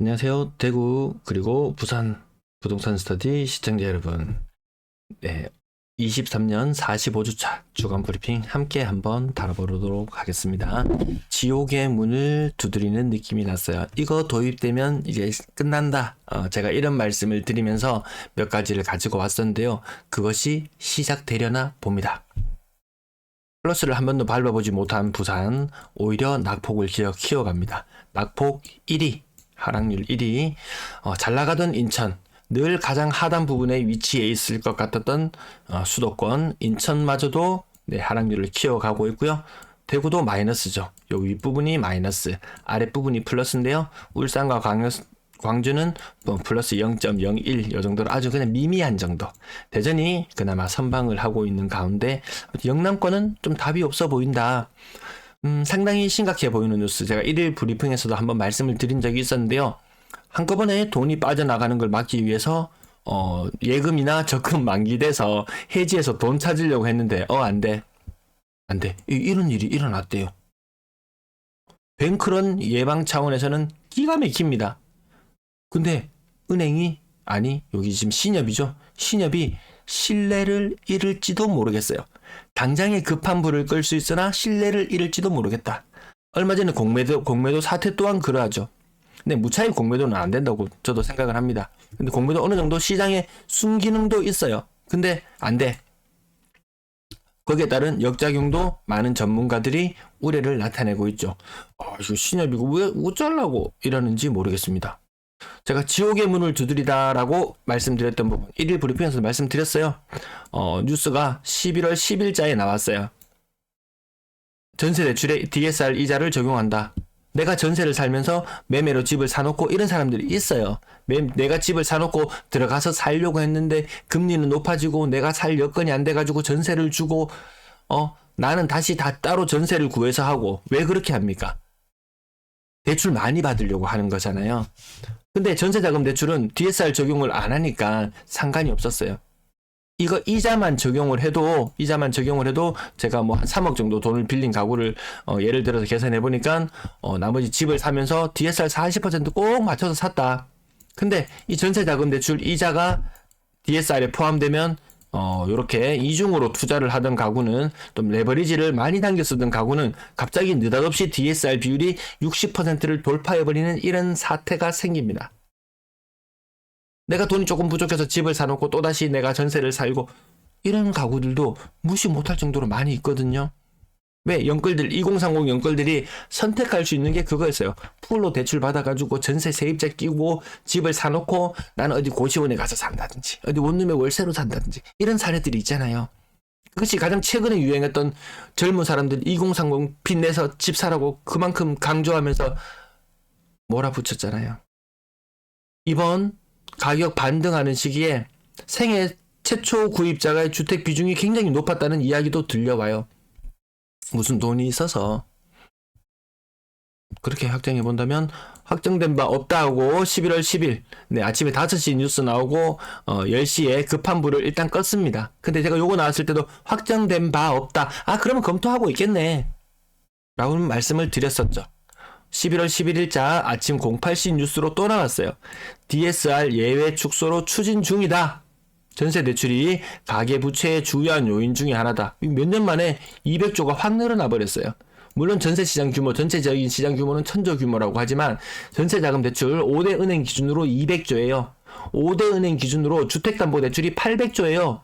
안녕하세요. 대구 그리고 부산 부동산 스터디 시청자 여러분. 네. 23년 45주차 주간 브리핑 함께 한번 다뤄보도록 하겠습니다. 지옥의 문을 두드리는 느낌이 났어요. 이거 도입되면 이제 끝난다. 어, 제가 이런 말씀을 드리면서 몇 가지를 가지고 왔었는데요. 그것이 시작되려나 봅니다. 플러스를 한 번도 밟아보지 못한 부산 오히려 낙폭을 기어 키워갑니다. 낙폭 1위 하락률 1위 어, 잘 나가던 인천 늘 가장 하단 부분에 위치해 있을 것 같았던 어, 수도권 인천마저도 네, 하락률을 키워가고 있고요. 대구도 마이너스죠. 요 윗부분이 마이너스, 아랫부분이 플러스인데요. 울산과 광, 광주는 뭐 플러스 0.01 요 정도로 아주 그냥 미미한 정도. 대전이 그나마 선방을 하고 있는 가운데 영남권은 좀 답이 없어 보인다. 음, 상당히 심각해 보이는 뉴스. 제가 1일 브리핑에서도 한번 말씀을 드린 적이 있었는데요. 한꺼번에 돈이 빠져나가는 걸 막기 위해서 어, 예금이나 적금 만기돼서 해지해서 돈 찾으려고 했는데 어, 안 돼. 안 돼. 이- 이런 일이 일어났대요. 뱅크런 예방 차원에서는 기가 막힙니다. 근데 은행이 아니 여기 지금 신협이죠. 신협이 신뢰를 잃을지도 모르겠어요. 당장에 급한 불을 끌 수 있으나 신뢰를 잃을지도 모르겠다. 얼마 전에 공매도 공매도 사태 또한 그러하죠. 근데 무차익 공매도는 안 된다고 저도 생각을 합니다. 근데 공매도 어느 정도 시장에 순기능도 있어요. 근데 안 돼. 거기에 따른 역작용도 많은 전문가들이 우려를 나타내고 있죠. 아, 이거 신협이고 왜 어쩌려고 이러는지 모르겠습니다. 제가 지옥의 문을 두드리다라고 말씀드렸던 부분, 1일 브리핑에서 말씀드렸어요. 어, 뉴스가 11월 10일자에 나왔어요. 전세 대출에 DSR 이자를 적용한다. 내가 전세를 살면서 매매로 집을 사놓고 이런 사람들이 있어요. 매- 내가 집을 사놓고 들어가서 살려고 했는데 금리는 높아지고 내가 살 여건이 안 돼가지고 전세를 주고 어 나는 다시 다 따로 전세를 구해서 하고 왜 그렇게 합니까? 대출 많이 받으려고 하는 거잖아요. 근데 전세자금 대출은 DSR 적용을 안 하니까 상관이 없었어요. 이거 이자만 적용을 해도 이자만 적용을 해도 제가 뭐 한 3억 정도 돈을 빌린 가구를 어, 예를 들어서 계산해 보니까 어, 나머지 집을 사면서 DSR 40%꼭 맞춰서 샀다. 근데 이 전세자금 대출 이자가 DSR에 포함되면 어, 요렇게 이중으로 투자를 하던 가구는 또 레버리지를 많이 당겨 쓰던 가구는 갑자기 느닷없이 DSR 비율이 60%를 돌파해버리는 이런 사태가 생깁니다. 내가 돈이 조금 부족해서 집을 사놓고 또다시 내가 전세를 살고 이런 가구들도 무시 못할 정도로 많이 있거든요. 왜 영끌들 2030 영끌들이 선택할 수 있는 게 그거였어요. 풀로 대출 받아가지고 전세 세입자 끼고 집을 사놓고 나는 어디 고시원에 가서 산다든지 어디 원룸에 월세로 산다든지 이런 사례들이 있잖아요. 그것이 가장 최근에 유행했던 젊은 사람들 2030 빚내서 집 사라고 그만큼 강조하면서 몰아붙였잖아요. 이번 가격 반등하는 시기에 생애 최초 구입자가의 주택 비중이 굉장히 높았다는 이야기도 들려와요. 무슨 돈이 있어서 그렇게 확정해 본다면 확정된 바 없다고 11월 10일 네, 아침에 5시 뉴스 나오고 어, 10시에 급한 불을 일단 껐습니다. 근데 제가 요거 나왔을 때도 확정된 바 없다. 아 그러면 검토하고 있겠네. 라고 말씀을 드렸었죠. 11월 11일자 아침 08시 뉴스로 또 나왔어요. DSR 예외 축소로 추진 중이다. 전세 대출이 가계 부채의 주요한 요인 중에 하나다. 몇 년 만에 200조가 확 늘어나 버렸어요. 물론 전세 시장 규모, 전체적인 시장 규모는 천조 규모라고 하지만 전세 자금 대출 5대 은행 기준으로 200조예요. 5대 은행 기준으로 주택담보대출이 800조예요.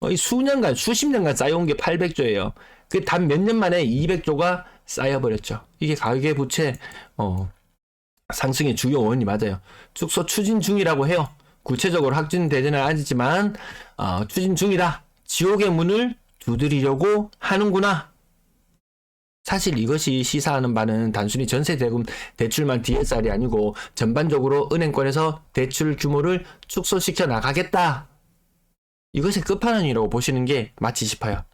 어, 이 수년간, 수십 년간 쌓여온 게 800조예요. 그 단 몇 년 만에 200조가 쌓여버렸죠. 이게 가계 부채 어, 상승의 주요 원인이 맞아요. 축소 추진 중이라고 해요. 구체적으로 확진 되지는 않았지만 어, 추진 중이다. 지옥의 문을 두드리려고 하는구나. 사실 이것이 시사하는 바는 단순히 전세 대금 대출만 DSR이 아니고 전반적으로 은행권에서 대출 규모를 축소시켜 나가겠다. 이것의 끝판왕이라고 보시는 게 맞지 싶어요.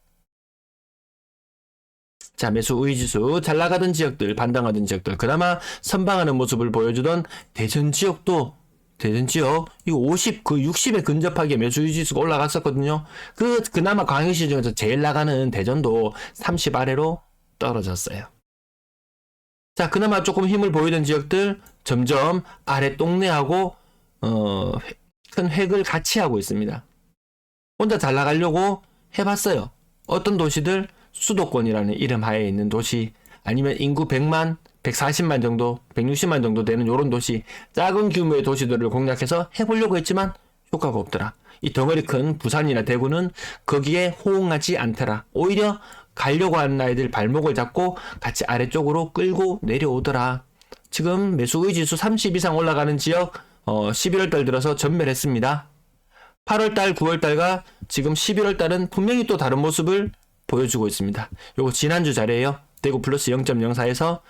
자, 매수 우위지수 잘 나가던 지역들, 반등하던 지역들, 그나마 선방하는 모습을 보여주던 대전 지역도 대전 지역 이거 50, 그 60에 근접하게 매수 우위지수가 올라갔었거든요. 그 그나마 광역시 중에서 제일 나가는 대전도 30 아래로 떨어졌어요. 자, 그나마 조금 힘을 보이던 지역들 점점 아래 동네하고 어, 획- 큰 획을 같이 하고 있습니다. 혼자 잘 나가려고 해봤어요. 어떤 도시들 수도권이라는 이름 하에 있는 도시 아니면 인구 100만, 140만 정도, 160만 정도 되는 이런 도시 작은 규모의 도시들을 공략해서 해보려고 했지만 효과가 없더라. 이 덩어리 큰 부산이나 대구는 거기에 호응하지 않더라. 오히려 가려고 하는 아이들 발목을 잡고 같이 아래쪽으로 끌고 내려오더라. 지금 매수의 지수 30 이상 올라가는 지역 어, 11월 달 들어서 전멸했습니다. 8월 달, 9월 달과 지금 11월 달은 분명히 또 다른 모습을 보여주고 있습니다. 요거 지난주 자리에요. 대구 플러스 0.04에서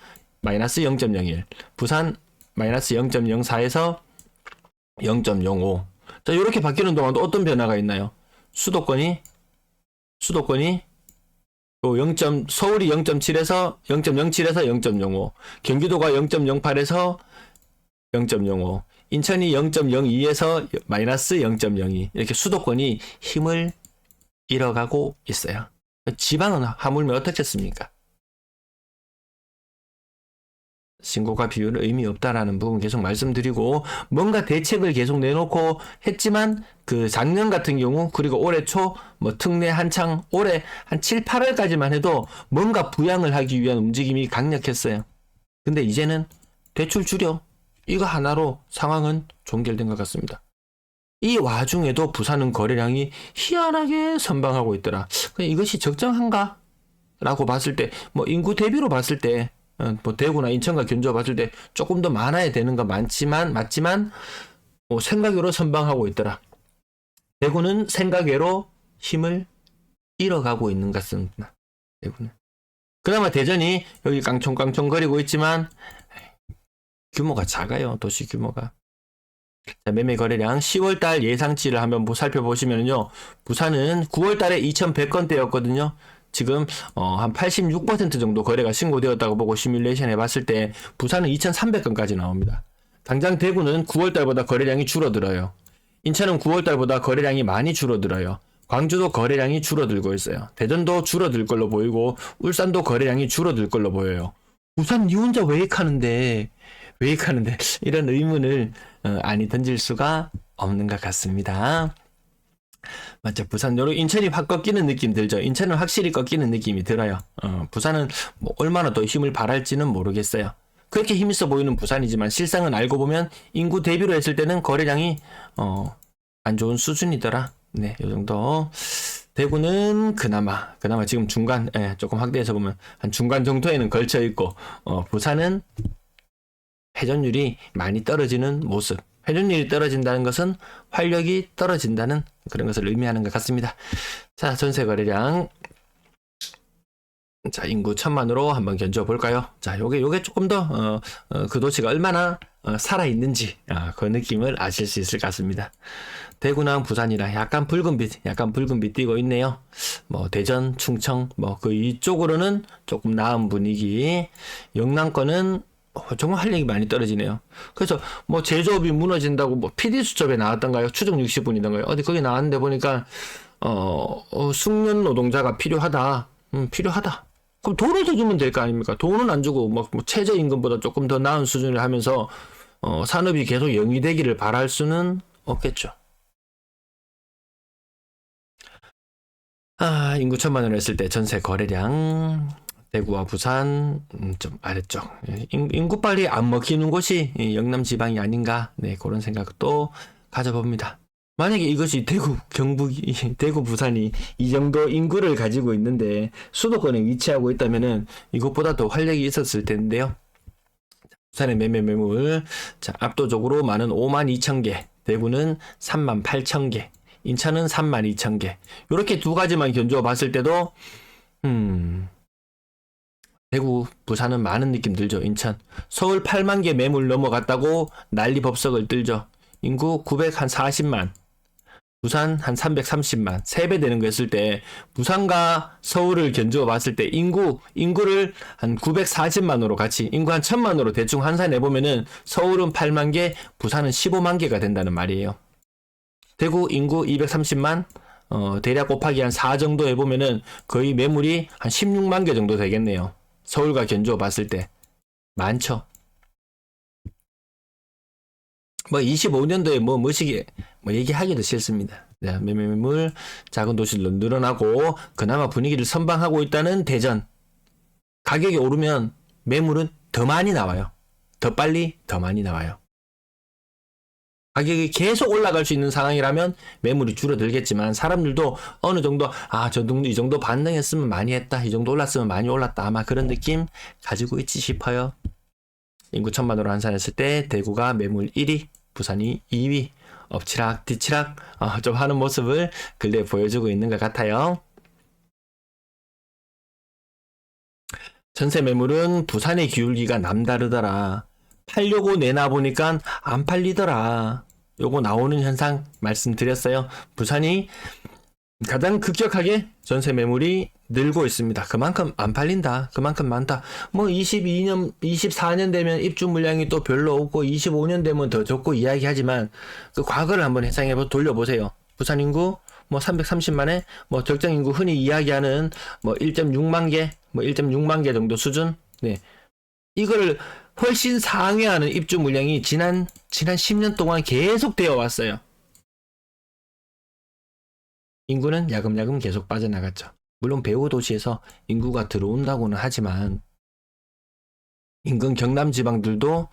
마이너스 0.01. 부산 마이너스 0.04에서 0.05. 자, 이렇게 바뀌는 동안도 어떤 변화가 있나요? 수도권이 수도권이 요 0. 서울이 0.7에서 0.07에서 0.05. 경기도가 0.08에서 0.05. 인천이 0.02에서 마이너스 0.02. 이렇게 수도권이 힘을 잃어가고 있어요. 지방은 하물며 어떻겠습니까? 신고가 비율은 의미 없다라는 부분 계속 말씀드리고 뭔가 대책을 계속 내놓고 했지만 그 작년 같은 경우 그리고 올해 초 뭐 특례 한창 올해 한 7, 8월까지만 해도 뭔가 부양을 하기 위한 움직임이 강력했어요. 근데 이제는 대출 줄여 이거 하나로 상황은 종결된 것 같습니다. 이 와중에도 부산은 거래량이 희한하게 선방하고 있더라. 이것이 적정한가? 라고 봤을 때, 뭐 인구 대비로 봤을 때, 어, 뭐 대구나 인천과 견주어 봤을 때 조금 더 많아야 되는 건 많지만, 맞지만, 뭐 생각외로 선방하고 있더라. 대구는 생각외로 힘을 잃어가고 있는 것 같습니다. 대구는. 그나마 대전이 여기 깡총깡총 거리고 있지만, 규모가 작아요. 도시 규모가. 자, 매매 거래량 10월달 예상치를 한번 보- 살펴보시면요. 부산은 9월달에 2,100건대였거든요. 지금 어, 한 86% 정도 거래가 신고되었다고 보고 시뮬레이션 해봤을 때 부산은 2,300건까지 나옵니다. 당장 대구는 9월달보다 거래량이 줄어들어요. 인천은 9월달보다 거래량이 많이 줄어들어요. 광주도 거래량이 줄어들고 있어요. 대전도 줄어들 걸로 보이고 울산도 거래량이 줄어들 걸로 보여요. 부산 니 혼자 왜 이익하는데 이런 의문을 어, 아니 던질 수가 없는 것 같습니다. 맞죠. 부산 요로 인천이 확 꺾이는 느낌 들죠. 인천은 확실히 꺾이는 느낌이 들어요. 어, 부산은 뭐 얼마나 더 힘을 발할지는 모르겠어요. 그렇게 힘있어 보이는 부산이지만 실상은 알고 보면 인구 대비로 했을 때는 거래량이 어, 안 좋은 수준이더라. 네, 요 정도. 대구는 그나마 그나마 지금 중간 예, 조금 확대해서 보면 한 중간 정도에는 걸쳐 있고 어, 부산은 회전율이 많이 떨어지는 모습. 회전율이 떨어진다는 것은 활력이 떨어진다는 그런 것을 의미하는 것 같습니다. 자, 전세 거래량. 자, 인구 천만으로 한번 견줘 볼까요? 자, 요게, 요게 조금 더, 어, 어, 그 도시가 얼마나 어, 살아있는지, 아, 그 느낌을 아실 수 있을 것 같습니다. 대구랑 부산이랑 약간 붉은빛, 약간 붉은빛 띄고 있네요. 뭐, 대전, 충청, 뭐, 그 이쪽으로는 조금 나은 분위기. 영남권은 어, 정말 활력이 많이 떨어지네요. 그래서 뭐 제조업이 무너진다고 뭐 PD 수첩에 나왔던가요? 추정 60분이던가요? 어디 거기 나왔는데 보니까 어, 어, 숙련 노동자가 필요하다. 음, 필요하다. 그럼 돈을 더 주면 될 거 아닙니까? 돈은 안 주고 뭐, 뭐 최저 임금보다 조금 더 나은 수준을 하면서 어, 산업이 계속 영위되기를 바랄 수는 없겠죠. 아, 인구 천만으로 했을 때 전세 거래량 대구와 부산 음, 좀 아래쪽 예, 인- 인구 빨리 안 먹히는 곳이 이 영남 지방이 아닌가 네 그런 생각도 가져봅니다. 만약에 이것이 대구 경북이 대구 부산이 이 정도 인구를 가지고 있는데 수도권에 위치하고 있다면은 이것보다 더 활력이 있었을 텐데요. 부산의 매매 매물 자 압도적으로 많은 5만 2천 개 대구는 3만 8천 개 인천은 3만 2천 개 이렇게 두 가지만 견주어 봤을 때도 음 대구, 부산은 많은 느낌 들죠. 인천. 서울 8만 개 매물 넘어갔다고 난리 법석을 들죠. 인구 940만. 부산 한 330만. 3배 되는 거 했을 때 부산과 서울을 견주어 봤을 때 인구 인구를 한 940만으로 같이 인구 한 1000만으로 대충 환산해 보면은 서울은 8만 개, 부산은 15만 개가 된다는 말이에요. 대구 인구 230만 어, 대략 곱하기 한 4 정도 해보면은 거의 매물이 한 16만 개 정도 되겠네요. 서울과 견주어 봤을 때 많죠. 뭐 25년도에 뭐 뭐시기 뭐 얘기하기도 싫습니다. 네, 매매물 작은 도시로 늘어나고 그나마 분위기를 선방하고 있다는 대전. 가격이 오르면 매물은 더 많이 나와요. 더 빨리 더 많이 나와요. 가격이 계속 올라갈 수 있는 상황이라면 매물이 줄어들겠지만 사람들도 어느 정도 아저 정도 이 정도 반등했으면 많이 했다 이 정도 올랐으면 많이 올랐다 아마 그런 느낌 가지고 있지 싶어요. 인구 천만으로 환산했을 때 대구가 매물 1위, 부산이 2위, 엎치락 뒤치락 어, 좀 하는 모습을 근래 보여주고 있는 것 같아요. 전세 매물은 부산의 기울기가 남다르더라. 팔려고 내놔 보니까 안 팔리더라. 요거 나오는 현상 말씀드렸어요. 부산이 가장 급격하게 전세 매물이 늘고 있습니다. 그만큼 안 팔린다. 그만큼 많다. 뭐 22년, 24년 되면 입주 물량이 또 별로 없고 25년 되면 더 적고 이야기하지만 그 과거를 한번 해상해 보 돌려보세요. 부산 인구 뭐 330만에 뭐 적정 인구 흔히 이야기하는 뭐 1.6만 개, 뭐 1.6만 개 정도 수준. 네. 이거를 훨씬 상회하는 입주 물량이 지난 지난 10년 동안 계속 되어 왔어요. 인구는 야금야금 계속 빠져나갔죠. 물론 배후 도시에서 인구가 들어온다고는 하지만 인근 경남 지방들도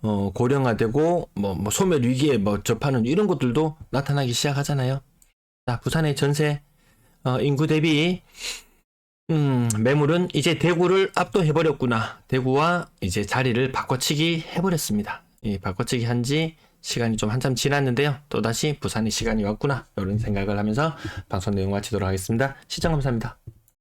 어, 고령화되고 뭐, 뭐 소멸 위기에 뭐 접하는 이런 것들도 나타나기 시작하잖아요. 자, 부산의 전세 어, 인구 대비 음, 매물은 이제 대구를 압도해 버렸구나. 대구와 이제 자리를 바꿔치기 해 버렸습니다. 이 바꿔치기 한 지 시간이 좀 한참 지났는데요. 또다시 부산의 시간이 왔구나. 이런 생각을 하면서 방송 내용 마치도록 하겠습니다. 시청 감사합니다.